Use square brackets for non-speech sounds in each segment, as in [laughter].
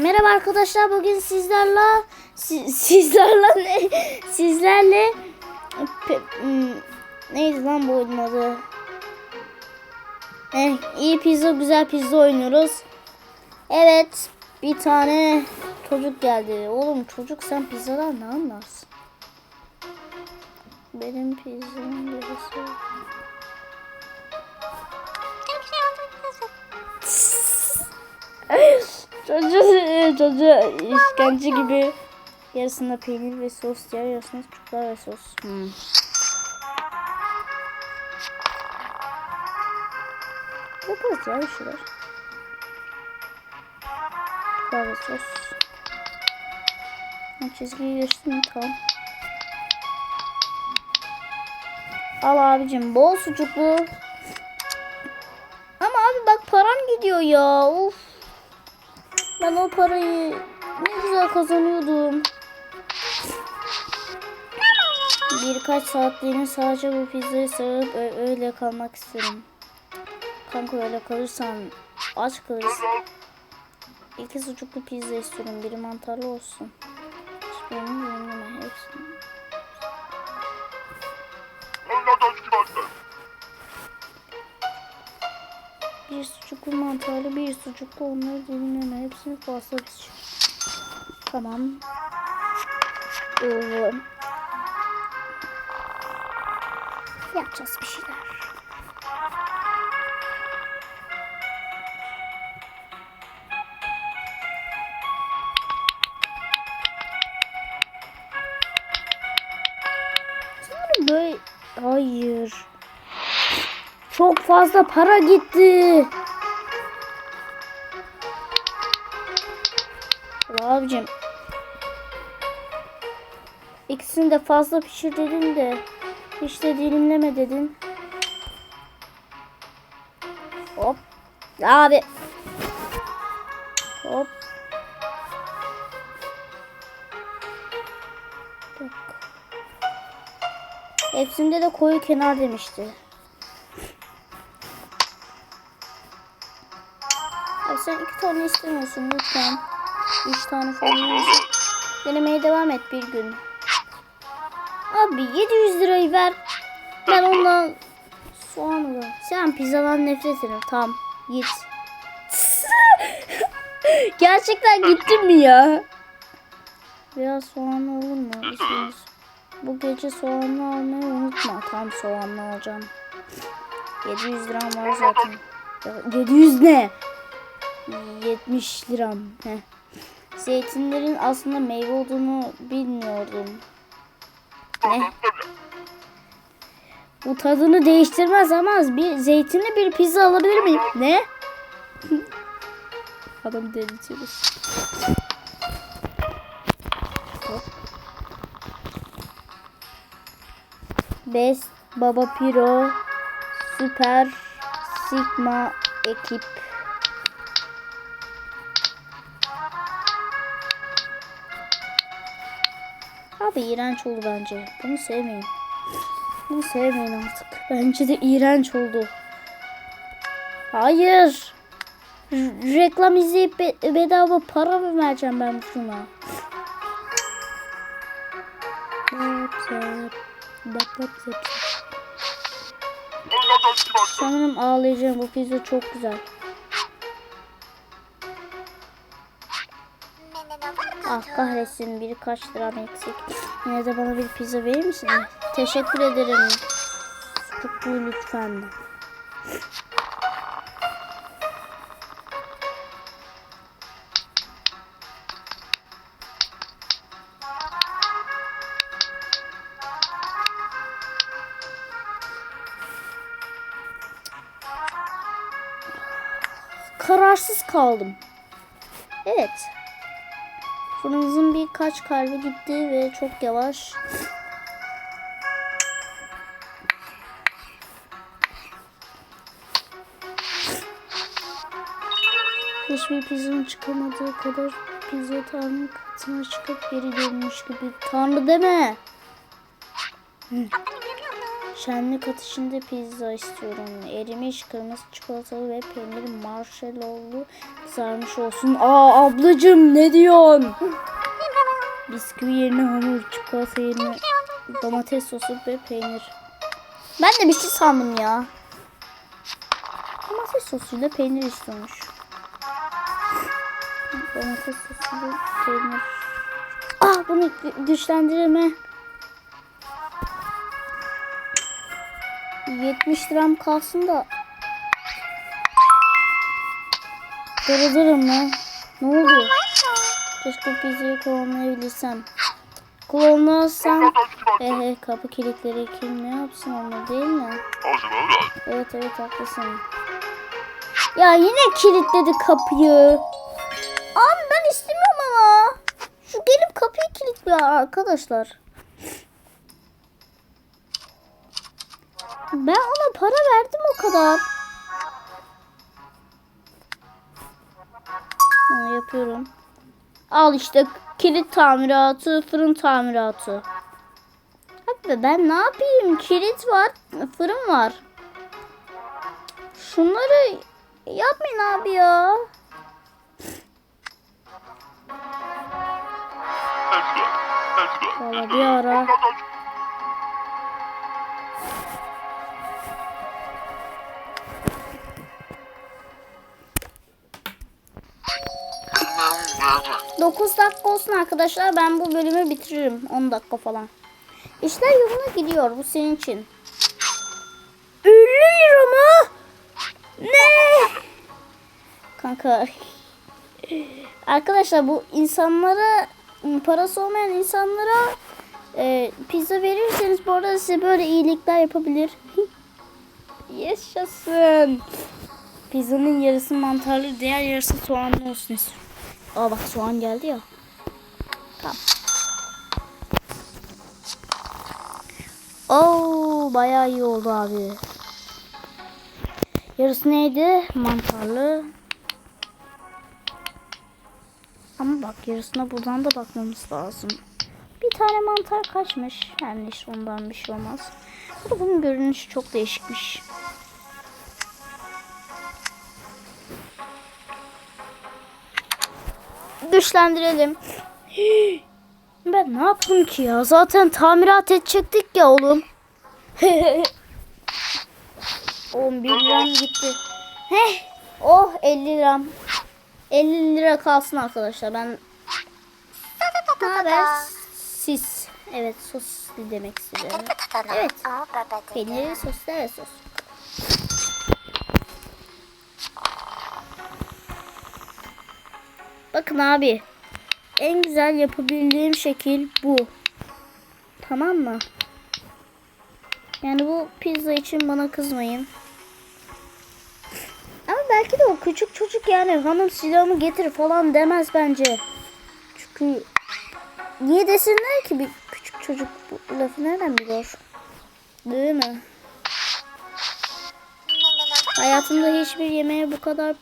Merhaba arkadaşlar bugün sizlerle si- sizlerle ne sizlerle pe- hmm, neydi lan bu oyunun adı? Eh, iyi pizza güzel pizza oynuyoruz. Evet bir tane çocuk geldi. Oğlum çocuk sen pizzadan ne anlarsın? Benim pizzam birisi. [laughs] Çocuğu, çocuğu işkence gibi yarısında peynir ve sos diğer yarısında çocuklar ve sos. Hmm. Yaparız ya bir şeyler. Çocuklar ve sos. Ha, Çizgiyi geçtim? Tamam. Al abicim bol sucuklu. Ama abi bak param gidiyor ya. Of. Ben o parayı ne güzel kazanıyordum. Birkaç saatliğine sadece bu pizzayı sarıp öyle kalmak isterim. Kanka öyle kalırsan aç kalırsın. İki sucuklu pizza istiyorum. Biri mantarlı olsun. Hiçbirini yenileme. Hepsini. Bir sucuklu mantarlı, bir sucuklu onları dilimleme. Hepsini fazla pişir. Tamam. Ee, yapacağız bir şeyler. Çok fazla para gitti. Abicim. İkisini de fazla pişir dedin de hiç de dilimleme dedin. Hop. Abi. Hop. Hepsinde de koyu kenar demişti. Sen iki tane istemiyorsun lütfen. Üç tane falan yiyorsun. Denemeye devam et bir gün. Abi 700 lirayı ver. Ben ondan soğan alırım. Sen pizzadan nefret ederim. Tamam git. [laughs] Gerçekten gittin mi ya? Biraz soğanlı olur mu? İsminiz? Bu gece soğanlı almayı unutma. Tam soğanlı alacağım. 700 liram var zaten. Ya 700 ne? 70 liram. Heh. Zeytinlerin aslında meyve olduğunu bilmiyordum. Ne? Bu tadını değiştirmez ama bir zeytinli bir pizza alabilir miyim? Ne? [laughs] Adam delirtiyoruz. Best Baba Piro Süper Sigma ekip Abi iğrenç oldu bence. Bunu sevmeyin. Bunu sevmeyin artık. Bence de iğrenç oldu. Hayır. R- reklam izleyip be- bedava para mı vereceğim ben zap. Sanırım ağlayacağım. Bu pizza çok güzel. Ah kahretsin birkaç liram eksik. Yine de bana bir pizza verir misin? Teşekkür ederim. Sucuklu lütfen. Kararsız kaldım. Evet. Fırınımızın birkaç kalbi gitti ve çok yavaş. Hiçbir pizzanın çıkamadığı kadar pizza tanrı katına çıkıp geri dönmüş gibi. Tanrı deme. Hı. Şenlik ateşinde pizza istiyorum. Erimiş kırmızı çikolatalı ve peynir marshmallowlu kızarmış olsun. Aa ablacım ne diyorsun? Bisküvi yerine hamur, çikolata yerine domates sosu ve peynir. Ben de bir şey sandım ya. Domates sosuyla peynir istiyormuş. Domates sosuyla peynir. Ah bunu gü- güçlendirme. 70 gram kalsın da. Darılırım mı? Ne oldu? Keşke pizzayı klonlayabilirsem. Klonlarsam ehe kapı kilitleri kim ne yapsın onu değil mi? Evet evet haklısın. Ya yine kilitledi kapıyı. Abi ben istemiyorum ama. Şu gelip kapıyı kilitliyor arkadaşlar. Ben ona para verdim o kadar. Ha, yapıyorum. Al işte kilit tamiratı, fırın tamiratı. Abi ben ne yapayım? Kilit var, fırın var. Şunları yapmayın abi ya. Valla bir ara. Dokuz dakika olsun arkadaşlar. Ben bu bölümü bitiririm. 10 dakika falan. İşler yoluna gidiyor. Bu senin için. 50 lira? Ne? Kanka. Arkadaşlar bu insanlara parası olmayan insanlara e, pizza verirseniz bu arada size böyle iyilikler yapabilir. [laughs] Yaşasın. Pizzanın yarısı mantarlı, diğer yarısı soğanlı olsun istiyorum. Aa bak soğan geldi ya. Tamam. Oo bayağı iyi oldu abi. Yarısı neydi? Mantarlı. Ama bak yarısına buradan da bakmamız lazım. Bir tane mantar kaçmış. Yani işte ondan bir şey olmaz. Bunun görünüşü çok değişikmiş. Güçlendirelim. [gasps] Ben ne yaptım ki ya? Zaten tamirat edecektik ya oğlum. [laughs] 11 liram gitti. Heh. Oh 50 liram. 50 lira kalsın arkadaşlar. Ben ne haber? Sis. Evet sos demek istiyorum. Evet. Peynirli sos evet sos. Bakın abi. En güzel yapabildiğim şekil bu. Tamam mı? Yani bu pizza için bana kızmayın. Ama belki de o küçük çocuk yani hanım silahımı getir falan demez bence. Çünkü niye desinler ki bir küçük çocuk bu lafı nereden biliyor? Değil mi? Hayatımda hiçbir yemeğe bu kadar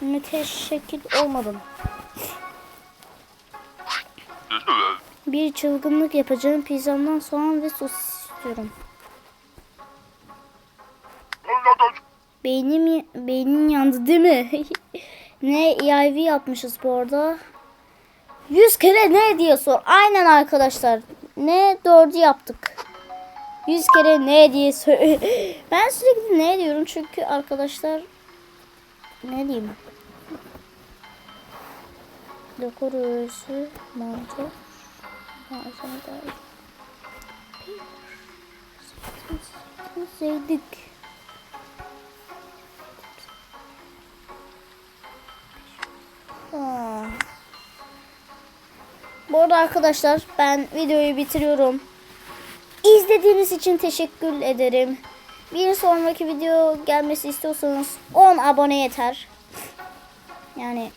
müteşekkil olmadım. Bir çılgınlık yapacağım. Pizzamdan soğan ve sos istiyorum. Beynim beynin yandı değil mi? [laughs] ne EIV yapmışız bu arada. 100 kere ne diye sor. Aynen arkadaşlar. Ne dördü yaptık. 100 kere ne diye sor. [laughs] ben sürekli ne diyorum çünkü arkadaşlar ne diyeyim? Dekor öğesi, mantı, malzeme dahil. Zeydik. Bu arada arkadaşlar ben videoyu bitiriyorum. İzlediğiniz için teşekkür ederim. Bir sonraki video gelmesi istiyorsanız 10 abone yeter. Yani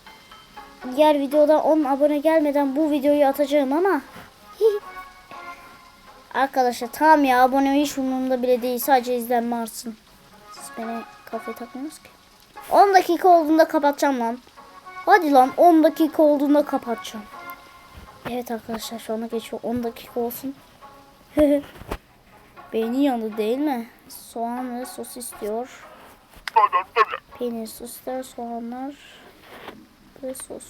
diğer videoda 10 abone gelmeden bu videoyu atacağım ama [laughs] Arkadaşlar tamam ya abone hiç umurumda bile değil. Sadece izlenme artsın. Siz beni kafaya takmıyorsunuz ki. 10 dakika olduğunda kapatacağım lan. Hadi lan 10 dakika olduğunda kapatacağım. Evet arkadaşlar şu anda geçiyor. 10 dakika olsun. [laughs] Beyni yandı değil mi? Soğan ve sos istiyor. Peynir soslar, soğanlar ve sos.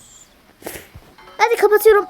Hadi kapatıyorum.